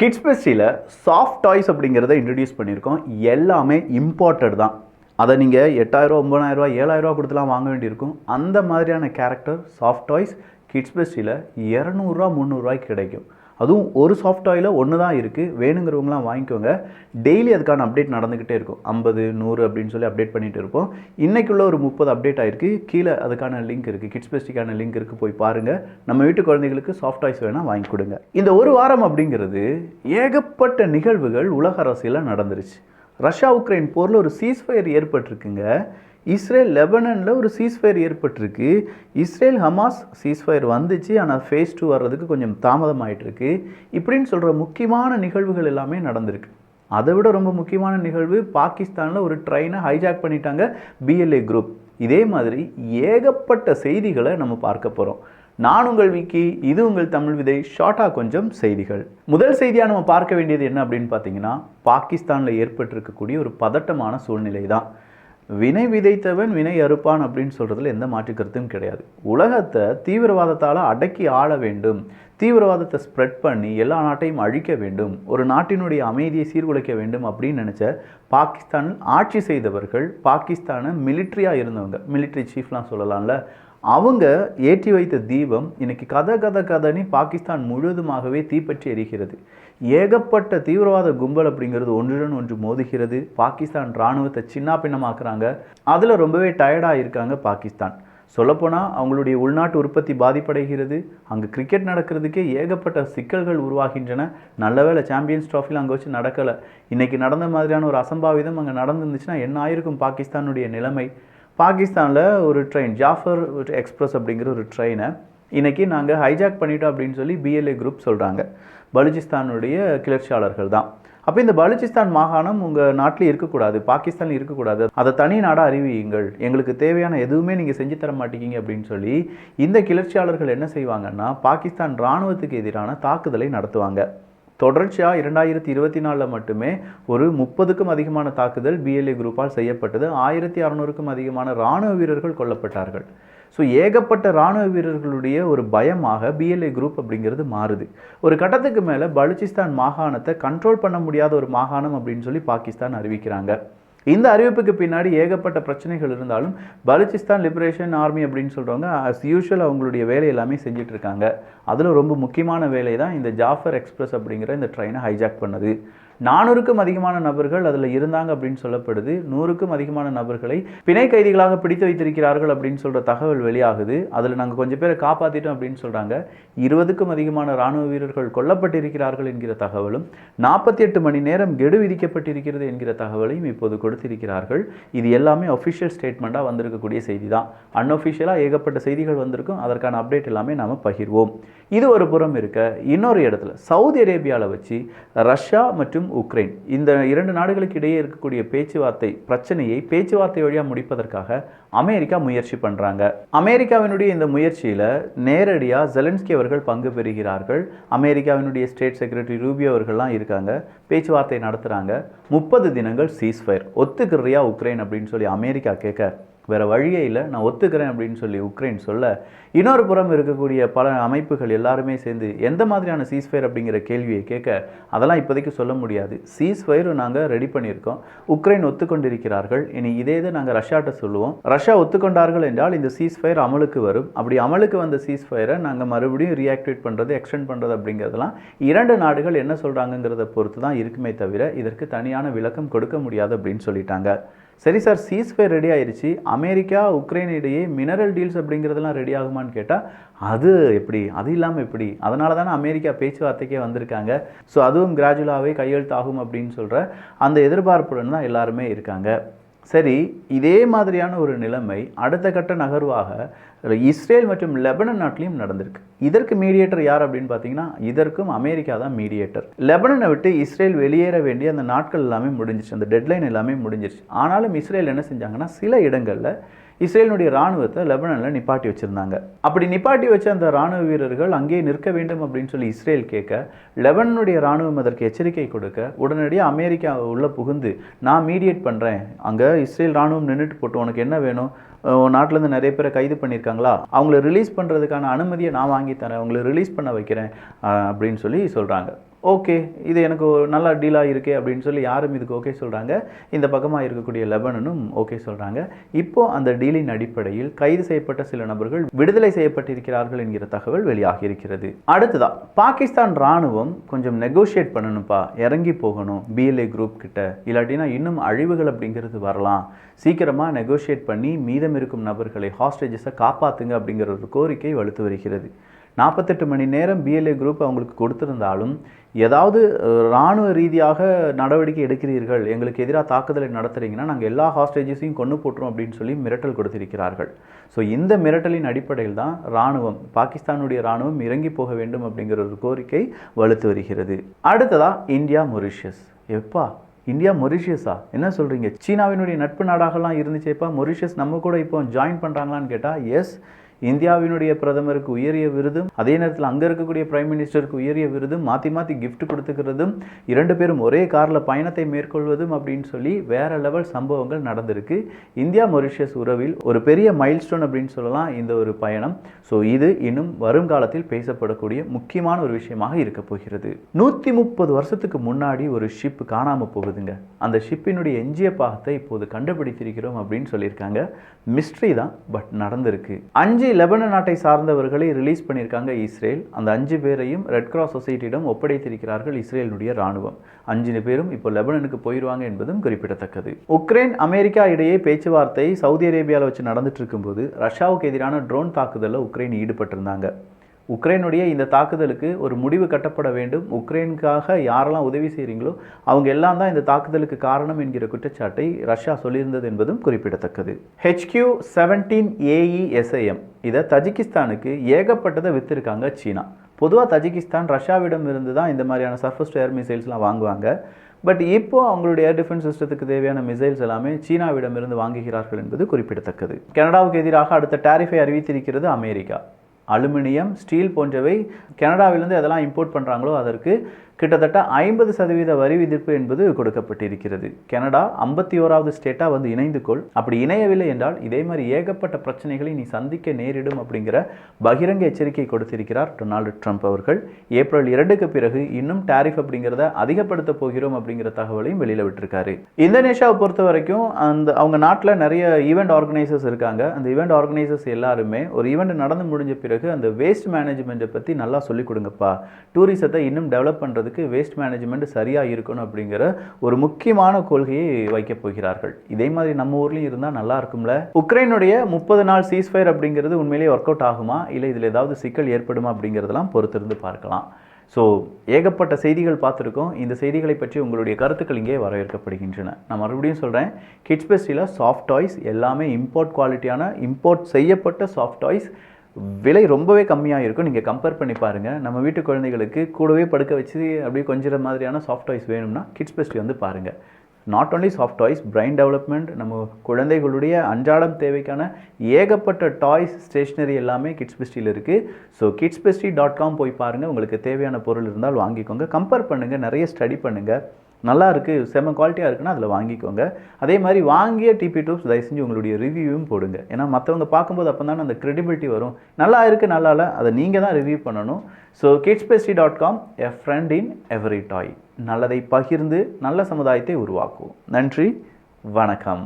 Kids பெஸ்டியில் soft toys அப்படிங்கிறத introduce பண்ணியிருக்கோம். எல்லாமே இம்பார்ட்டட் தான். அதை நீங்கள் எட்டாயிரம் ஒம்பதாயிரரூவா ஏழாயிரரூவா கொடுத்துலாம் வாங்க வேண்டியிருக்கும். அந்த மாதிரியான கேரக்டர் சாஃப்ட் டாய்ஸ் கிட்ஸ் பெஸ்டியில் இரநூறுவா முந்நூறுரூவாய்க்கு கிடைக்கும். அதுவும் ஒரு சாஃப்ட் ஒன்று தான் இருக்குது வேணுங்கிறவங்களாம் வாங்கிக்கோங்க. டெய்லி அதுக்கான அப்டேட் நடந்துக்கிட்டே இருக்கும். ஐம்பது நூறு அப்படின்னு சொல்லி அப்டேட் பண்ணிகிட்டு இருப்போம். இன்றைக்குள்ள ஒரு முப்பது அப்டேட் ஆயிருக்கு. கீழே அதுக்கான லிங்க் இருக்குது கிட்ஸ் பெஸ்டிக்கான லிங்க் இருக்குது போய் பாருங்கள் நம்ம வீட்டு குழந்தைகளுக்கு சாஃப்ட் டாய்ஸ் வேணால் வாங்கி கொடுங்க. இந்த ஒரு வாரம் அப்படிங்கிறது ஏகப்பட்ட நிகழ்வுகள் உலக அரசியலில் நடந்துருச்சு. ரஷ்யா உக்ரைன் போரில் ஒரு சீஸ்ஃபயர் ஏற்பட்டிருக்குங்க. இஸ்ரேல் லெபனனில் ஒரு சீஸ்ஃபயர் ஏற்பட்டிருக்கு. இஸ்ரேல் ஹமாஸ் சீஸ்ஃபயர் வந்துச்சு ஆனால் ஃபேஸ் டூ வர்றதுக்கு கொஞ்சம் தாமதம் ஆகிட்டுருக்கு இப்படின்னு சொல்கிற முக்கியமான நிகழ்வுகள் எல்லாமே நடந்திருக்கு. அதை விட ரொம்ப முக்கியமான நிகழ்வு பாகிஸ்தானில் ஒரு ட்ரெயினை ஹைஜாக் பண்ணிட்டாங்க பிஎல்ஏ குரூப் இதே மாதிரி ஏகப்பட்ட செய்திகளை நம்ம பார்க்க போகிறோம் நான் உங்கள் விக்கி இது உங்கள் தமிழ் விதை ஷார்ட்டாக கொஞ்சம் செய்திகள். முதல் செய்தியாக நம்ம பார்க்க வேண்டியது என்ன அப்படின்னு பார்த்தீங்கன்னா பாகிஸ்தானில் ஏற்பட்டிருக்கக்கூடிய ஒரு பதட்டமான சூழ்நிலை தான் வினை விதைத்தவன் வினை அறுப்பான் அப்படின்னு சொல்கிறதுல எந்த மாற்றுக்கருத்தும் கிடையாது. உலகத்தை தீவிரவாதத்தால் அடக்கி ஆள வேண்டும். தீவிரவாதத்தை ஸ்ப்ரெட் பண்ணி எல்லா நாட்டையும் அழிக்க வேண்டும். ஒரு நாட்டினுடைய அமைதியை சீர்குலைக்க வேண்டும் அப்படின்னு நினச்ச பாகிஸ்தானில் ஆட்சி செய்தவர்கள் பாகிஸ்தானை மிலிட்ரியாக இருந்தவங்க மிலிட்ரி சீஃப்லாம் சொல்லலாம்ல அவங்க ஏற்றி வைத்த தீபம் இன்னைக்கு கதை கதை கதனி பாகிஸ்தான் முழுவதுமாகவே தீப்பற்றி எரிகிறது. ஏகப்பட்ட தீவிரவாத கும்பல் அப்படிங்கிறது ஒன்றுடன் ஒன்று மோதுகிறது. பாகிஸ்தான் இராணுவத்தை சின்ன பின்னமாக்குறாங்க அதில் ரொம்பவே டயர்டாக இருக்காங்க பாகிஸ்தான். சொல்லப்போனால் அவங்களுடைய உள்நாட்டு உற்பத்தி பாதிப்படைகிறது. அங்கே கிரிக்கெட் நடக்கிறதுக்கே ஏகப்பட்ட சிக்கல்கள் உருவாகின்றன. நல்ல வேளை சாம்பியன்ஸ் ட்ராஃபியில் அங்கே வச்சு நடக்கலை. இன்றைக்கி நடந்த மாதிரியான ஒரு அசம்பாவிதம் அங்கே நடந்துருந்துச்சுன்னா என்ன ஆயிருக்கும் பாகிஸ்தானுடைய நிலைமை? பாகிஸ்தானில் ஒரு ட்ரெயின் ஜாஃபர் எக்ஸ்பிரஸ் அப்படிங்கிற ஒரு ட்ரெயினை இன்றைக்கி நாங்கள் ஹைஜாக் பண்ணிட்டோம் அப்படின்னு சொல்லி பிஎல்ஏ குரூப் சொல்கிறாங்க பலுச்சிஸ்தானுடைய கிளர்ச்சியாளர்கள் தான். அப்போ இந்த பலுச்சிஸ்தான் மாகாணம் உங்கள் நாட்டில் இருக்கக்கூடாது பாகிஸ்தானில் இருக்கக்கூடாது. அதை தனி நாடாக அறிவியுங்கள். எங்களுக்கு தேவையான எதுவுமே நீங்கள் செஞ்சு தர மாட்டேங்கிங்க அப்படின்னு சொல்லி இந்த கிளர்ச்சியாளர்கள் என்ன செய்வாங்கன்னா பாகிஸ்தான் இராணுவத்துக்கு எதிரான தாக்குதலை நடத்துவாங்க. தொடர்ச்சியாக இரண்டாயிரத்தி இருபத்தி நாலில் மட்டுமே ஒரு முப்பதுக்கும் அதிகமான தாக்குதல் பிஎல்ஏ குரூப்பால் செய்யப்பட்டது. ஆயிரத்தி அறநூறுக்கும் அதிகமான இராணுவ வீரர்கள் கொல்லப்பட்டார்கள். ஸோ ஏகப்பட்ட இராணுவ வீரர்களுடைய ஒரு பயமாக பிஎல்ஏ குரூப் அப்படிங்கிறது மாறுது. ஒரு கட்டத்துக்கு மேலே பலுச்சிஸ்தான் மாகாணத்தை கண்ட்ரோல் பண்ண முடியாத ஒரு மாகாணம் அப்படின்னு சொல்லி பாகிஸ்தான் அறிவிக்கிறாங்க. இந்த அறிவிப்புக்கு பின்னாடி ஏகப்பட்ட பிரச்சனைகள் இருந்தாலும் பலுச்சிஸ்தான் லிபரேஷன் ஆர்மி அப்படின்னு சொல்கிறவங்க அஸ் யூஷுவல் அவங்களுடைய வேலை எல்லாமே செஞ்சிட்ருக்காங்க அதில் ரொம்ப முக்கியமான வேலை தான் இந்த ஜாஃபர் எக்ஸ்பிரஸ் அப்படிங்கிற இந்த ட்ரெயினை ஹைஜாக் பண்ணது. நானூறுக்கும் அதிகமான நபர்கள் அதில் இருந்தாங்க அப்படின்னு சொல்லப்படுது. நூறுக்கும் அதிகமான நபர்களை பிணை கைதிகளாக பிடித்து வைத்திருக்கிறார்கள் அப்படின்னு சொல்கிற தகவல் வெளியாகுது. அதில் நாங்கள் கொஞ்சம் பேரை காப்பாற்றிட்டோம் அப்படின்னு சொல்கிறாங்க இருபதுக்கும் அதிகமான இராணுவ வீரர்கள் கொல்லப்பட்டிருக்கிறார்கள் என்கிற தகவலும் நாற்பத்தி எட்டு மணி நேரம் கெடு விதிக்கப்பட்டிருக்கிறது என்கிற தகவலையும் இப்போது கொடுத்திருக்கிறார்கள். இது எல்லாமே அஃபிஷியல் ஸ்டேட்மெண்ட்டாக வந்திருக்கக்கூடிய செய்தி தான் அன்அஃபிஷியலாக ஏகப்பட்ட செய்திகள் வந்திருக்கும். அதற்கான அப்டேட் எல்லாமே நாம் பகிர்வோம். இது ஒரு புறம் இருக்க இன்னொரு இடத்துல சவுதி அரேபியாவில் வச்சு ரஷ்யா மற்றும் மற்றும் உக்ரைன். இந்த இரண்டு நாடுகளுக்கு இடையே இருக்கக்கூடிய பேச்சுவார்த்தை பிரச்சனையை பேச்சுவார்த்தை வழியாக முடிப்பதற்காக அமெரிக்கா முயற்சி பண்ணுறாங்க அமெரிக்காவினுடைய இந்த முயற்சியில் நேரடியாக ஜெலன்ஸ்கி அவர்கள் பங்கு பெறுகிறார்கள். அமெரிக்காவினுடைய ஸ்டேட் செக்ரட்டரி ரூபியோ அவர்கள்லாம் இருக்காங்க. பேச்சுவார்த்தை நடத்துகிறாங்க முப்பது தினங்கள் சீஸ்ஃபயர். ஒத்துக்கிறியா உக்ரைன் அப்படின்னு சொல்லி அமெரிக்கா கேட்க வேறு வழியே இல்லை. நான் ஒத்துக்கிறேன் அப்படின்னு சொல்லி உக்ரைன் சொல்ல இன்னொரு புறம் இருக்கக்கூடிய பல அமைப்புகள் எல்லாருமே சேர்ந்து எந்த மாதிரியான சீஸ்ஃபயர் அப்படிங்கிற கேள்வியை கேட்க அதெல்லாம் இப்போதைக்கு சொல்ல முடியாது. சீஸ்ஃபயரும் நாங்கள் ரெடி பண்ணியிருக்கோம். உக்ரைன் ஒத்துக்கொண்டிருக்கிறார்கள். இனி இதே இதை நாங்கள் ரஷ்யாட்ட சொல்லுவோம். ரஷ்யா ஒத்துக்கொண்டார்கள் என்றால் இந்த சீஸ்ஃபயர் அமலுக்கு வரும். அப்படி அமலுக்கு வந்த சீஸ்ஃபயரை நாங்கள் மறுபடியும் ரியாக்டிவேட் பண்ணுறது எக்ஸ்டெண்ட் பண்ணுறது அப்படிங்கிறதெல்லாம் இரண்டு நாடுகள் என்ன சொல்கிறாங்கங்கிறத பொறுத்து தான் இருக்குமே தவிர இதற்கு தனியான விளக்கம் கொடுக்க முடியாது அப்படின்னு சொல்லிட்டாங்க. சரி சார் சீஸ்ஃபயர் ரெடி ஆயிடுச்சு அமெரிக்கா உக்ரைன் இடையே மினரல் டீல்ஸ் அப்படிங்கிறதெல்லாம் ரெடி ஆகுமான்னு கேட்டால் அது எப்படி? அது இல்லாமல் எப்படி? அதனால தானே அமெரிக்கா பேச்சுவார்த்தைக்கே வந்திருக்காங்க. ஸோ அதுவும் கிராஜுவலாகவே கையெழுத்தாகும் அப்படின்னு சொல்கிற அந்த எதிர்பார்ப்புடன் தான் எல்லாருமே இருக்காங்க. சரி இதே மாதிரியான ஒரு நிலைமை அடுத்த கட்ட நகர்வாக இஸ்ரேல் மற்றும் லெபனன் நாட்டிலையும் நடந்திருக்கு. இதற்கு மீடியேட்டர் யார் அப்படின்னு பார்த்தீங்கன்னா இதற்கும் அமெரிக்கா தான் மீடியேட்டர் லெபனனை விட்டு இஸ்ரேல் வெளியேற வேண்டிய அந்த நாட்கள் எல்லாமே முடிஞ்சிச்சு அந்த டெட்லைன் எல்லாமே முடிஞ்சிருச்சு. ஆனாலும் இஸ்ரேல் என்ன செஞ்சாங்கன்னா சில இடங்களில் இஸ்ரேலினுடைய ராணுவத்தை லெபனனில் நிப்பாட்டி வச்சுருந்தாங்க. அப்படி நிப்பாட்டி வச்ச அந்த ராணுவ வீரர்கள் அங்கேயே நிற்க வேண்டும் அப்படின்னு சொல்லி இஸ்ரேல் கேட்க லெபனனுடைய ராணுவம் அதற்கு எச்சரிக்கை கொடுக்க உடனடியாக அமெரிக்கா உள்ளே புகுந்து நான் மீடியேட் பண்ணுறேன் அங்கே இஸ்ரேல் ராணுவம் நின்றுட்டு போட்டு உனக்கு என்ன வேணும்? உன் நாட்டிலேருந்து நிறைய பேரை கைது பண்ணியிருக்காங்களா? அவங்கள ரிலீஸ் பண்ணுறதுக்கான அனுமதியை நான் வாங்கி தரேன். அவங்கள ரிலீஸ் பண்ண வைக்கிறேன். அப்படின்னு சொல்லி சொல்கிறாங்க ஓகே இது எனக்கு ஒரு நல்ல டீலாக இருக்கே அப்படின்னு சொல்லி யாரும் இதுக்கு ஓகே சொல்கிறாங்க இந்த பக்கமாக இருக்கக்கூடிய லெபனனும் ஓகே சொல்கிறாங்க இப்போ அந்த டீலின் அடிப்படையில் கைது செய்யப்பட்ட சில நபர்கள் விடுதலை செய்யப்பட்டிருக்கிறார்கள் என்கிற தகவல் வெளியாகி இருக்கிறது அடுத்ததா பாகிஸ்தான் ராணுவம் கொஞ்சம் நெகோஷியேட் பண்ணணும்ப்பா இறங்கி போகணும் பிஎல்ஏ குரூப் கிட்ட. இல்லாட்டினா இன்னும் அழிவுகள் அப்படிங்கிறது வரலாம். சீக்கிரமாக நெகோஷியேட் பண்ணி மீதம் இருக்கும் நபர்களை ஹாஸ்டேஜஸை காப்பாற்றுங்க அப்படிங்கிற ஒரு கோரிக்கை வலுத்து வருகிறது. நாற்பத்தெட்டு மணி நேரம் பிஎல்ஏ குரூப் அவங்களுக்கு கொடுத்திருந்தாலும் ஏதாவது இராணுவ ரீதியாக நடவடிக்கை எடுக்கிறீர்கள் எங்களுக்கு எதிராக தாக்குதலை நடத்துகிறீங்கன்னா நாங்கள் எல்லா ஹாஸ்டேஜஸையும் கொண்டு போட்டுரும் அப்படின்னு சொல்லி மிரட்டல் கொடுத்திருக்கிறார்கள். ஸோ இந்த மிரட்டலின் அடிப்படையில் தான் இராணுவம் பாகிஸ்தானுடைய இராணுவம் இறங்கி போக வேண்டும் அப்படிங்கிற ஒரு கோரிக்கை வலுத்து வருகிறது. அடுத்ததா இந்தியா மொரிஷியஸ். எப்பா இந்தியா மொரிஷியஸா? என்ன சொல்கிறீங்க சீனாவினுடைய நட்பு நாடாகலாம் இருந்துச்சேப்பா மொரிஷியஸ் நம்ம கூட இப்போ ஜாயின் பண்ணுறாங்களான்னு கேட்டால் எஸ் இந்தியாவினுடைய பிரதமருக்கு உயரிய விருதும் அதே நேரத்தில் அங்கே இருக்கக்கூடிய பிரைம் மினிஸ்டருக்கு உயரிய விருதும் மாற்றி மாற்றி கிஃப்ட் கொடுத்துக்கிறதும் இரண்டு பேரும் ஒரே காரில் பயணத்தை மேற்கொள்வதும் அப்படின்னு சொல்லி வேற லெவல் சம்பவங்கள் நடந்திருக்கு. இந்தியா மொரிஷியஸ் உறவில் ஒரு பெரிய மைல்ஸ்டோன் அப்படின்னு சொல்லலாம் இந்த ஒரு பயணம். ஸோ இது இன்னும் வருங்காலத்தில் பேசப்படக்கூடிய முக்கியமான ஒரு விஷயமாக இருக்க போகிறது. நூற்றி முப்பது வருஷத்துக்கு முன்னாடி ஒரு ஷிப் காணாமல் போகுதுங்க. அந்த ஷிப்பினுடைய எஞ்சிய பாகத்தை இப்போது கண்டுபிடித்திருக்கிறோம் அப்படின்னு சொல்லியிருக்காங்க. மிஸ்ட்ரி தான் பட் நடந்திருக்கு. அஞ்சு லெபனன் நாட்டை சார்ந்தவர்களை ரிலீஸ் பண்ணியிருக்காங்க இஸ்ரேல். அந்த அஞ்சு பேரையும் ரெட் கிராஸ் சொசைட்டியிடம் ஒப்படைத்திருக்கிறார்கள் இஸ்ரேலுடைய ராணுவம். அஞ்சு பேரும் இப்போ லெபனனுக்கு போயிடுவாங்க என்பதும் குறிப்பிடத்தக்கது. உக்ரைன் அமெரிக்கா இடையே பேச்சுவார்த்தை சவுதி அரேபியாவில் வச்சு நடந்துட்டு இருக்கும்போது ரஷ்யாவுக்கு எதிரான ட்ரோன் தாக்குதலில் உக்ரைன் ஈடுபட்டிருந்தாங்க. உக்ரைனுடைய இந்த தாக்குதலுக்கு ஒரு முடிவு கட்டப்பட வேண்டும். உக்ரைனுக்காக யாரெல்லாம் உதவி செய்கிறீங்களோ அவங்க எல்லாம் தான் இந்த தாக்குதலுக்கு காரணம் என்கிற குற்றச்சாட்டை ரஷ்யா சொல்லியிருந்தது என்பதும் குறிப்பிடத்தக்கது. ஹெச்கியூ செவன்டீன் ஏஇஎஸ்ஐஎம் இதை தஜிகிஸ்தானுக்கு ஏகப்பட்டதை விற்றுருக்காங்க சீனா. பொதுவாக தஜிகிஸ்தான் ரஷ்யாவிடம் இருந்து தான் இந்த மாதிரியான சர்ஃபஸ் டு ஏர் மிசைல்ஸ்லாம் வாங்குவாங்க. பட் இப்போ அவங்களுடைய ஏர் டிஃபென்ஸ் சிஸ்டத்துக்கு தேவையான மிசைல்ஸ் எல்லாமே சீனாவிடமிருந்து வாங்குகிறார்கள் என்பது குறிப்பிடத்தக்கது. கனடாவுக்கு எதிராக அடுத்த டாரிஃபை அறிவித்திருக்கிறது அமெரிக்கா. அலுமினியம் ஸ்டீல் போன்றவை கனடாவிலிருந்து எதெல்லாம் இம்போர்ட் பண்ணுறாங்களோ அதற்கு கிட்டத்தட்ட ஐம்பது சதவீத வரி விதிப்பு என்பது கொடுக்கப்பட்டிருக்கிறது. கனடா ஐம்பத்தி ஓராவது ஸ்டேட்டாக வந்து இணைந்து கொள். அப்படி இணையவில்லை என்றால் இதே மாதிரி ஏகப்பட்ட பிரச்சனைகளை நீ சந்திக்க நேரிடும் அப்படிங்கிற பகிரங்க எச்சரிக்கை கொடுத்திருக்கிறார் டொனால்டு ட்ரம்ப் அவர்கள். ஏப்ரல் இரண்டுக்கு பிறகு இன்னும் டாரிஃப் அப்படிங்கிறத அதிகப்படுத்த போகிறோம் அப்படிங்கிற தகவலையும் வெளியில் விட்டுருக்காரு. இந்தோனேஷியாவை பொறுத்த வரைக்கும் அந்த அவங்க நாட்டில் நிறைய ஈவெண்ட் ஆர்கனைசர்ஸ் இருக்காங்க. அந்த ஈவெண்ட் ஆர்கனைசர்ஸ் எல்லாருமே ஒரு ஈவெண்ட் நடந்து முடிஞ்ச பிறகு அந்த வேஸ்ட் மேனேஜ்மெண்ட்டை பற்றி நல்லா சொல்லிக் கொடுங்கப்பா. டூரிசத்தை இன்னும் டெவலப் பண்ணுறது பண்ணுறதுக்கு வேஸ்ட் மேனேஜ்மெண்ட் சரியாக இருக்கணும் அப்படிங்கிற ஒரு முக்கியமான கொள்கையை வைக்கப் போகிறார்கள். இதே மாதிரி நம்ம ஊர்லேயும் இருந்தால் நல்லா இருக்கும்ல? உக்ரைனுடைய முப்பது நாள் சீஸ்ஃபயர் அப்படிங்கிறது உண்மையிலேயே ஒர்க் அவுட் ஆகுமா? இல்லை இதில் ஏதாவது சிக்கல் ஏற்படுமா அப்படிங்கிறதெல்லாம் பொறுத்திருந்து பார்க்கலாம். ஸோ ஏகப்பட்ட செய்திகள் பார்த்துருக்கோம். இந்த செய்திகளை பற்றி உங்களுடைய கருத்துக்கள் இங்கே வரவேற்கப்படுகின்றன. நான் மறுபடியும் சொல்கிறேன் கிட்ஸ் பெஸ்டியில் சாஃப்ட் டாய்ஸ் எல்லாமே இம்போர்ட் குவாலிட்டியான இம்போர்ட் செய்யப்பட்ட சாஃப்ட் டாய்ஸ் விலை ரொம்பவே கம்மியாக இருக்கும் நீங்கள் கம்பேர் பண்ணி பாருங்கள் நம்ம வீட்டு குழந்தைகளுக்கு கூடவே படுக்க வச்சு அப்படியே கொஞ்சம் மாதிரியான சாஃப்ட் டாய்ஸ் வேணும்னா கிட்ஸ் பெஸ்ட் வந்து பாருங்கள் not only soft toys brain development நம்ம குழந்தைகளுடைய அன்றாடம் தேவைக்கான ஏகப்பட்ட டாய்ஸ் ஸ்டேஷ்னரி எல்லாமே கிட்ஸ் பெஸ்டியில் இருக்குது so kids bestie dot com போய் பாருங்கள் உங்களுக்கு தேவையான பொருள் இருந்தால் வாங்கிக்கோங்க. கம்பேர் பண்ணுங்கள் நிறைய ஸ்டடி பண்ணுங்கள் நல்லா இருக்குது செம குவாலிட்டியாக இருக்குன்னா அதில் வாங்கிக்கோங்க. அதே மாதிரி வாங்கிய டிபி டூப்ஸ் தயவு செஞ்சு உங்களுடைய ரிவ்யூவும் போடுங்க. ஏன்னா மற்றவங்க பார்க்கும்போது அப்போ தானே அந்த கிரெடிபிலிட்டி வரும். நல்லா இருக்குது நல்லா இல்லை அதை நீங்கள் தான் ரிவ்யூ பண்ணணும். So kids bestie dot com a friend in every toy நல்லதை பகிர்ந்து நல்ல சமுதாயத்தை உருவாக்குவோம். நன்றி வணக்கம்.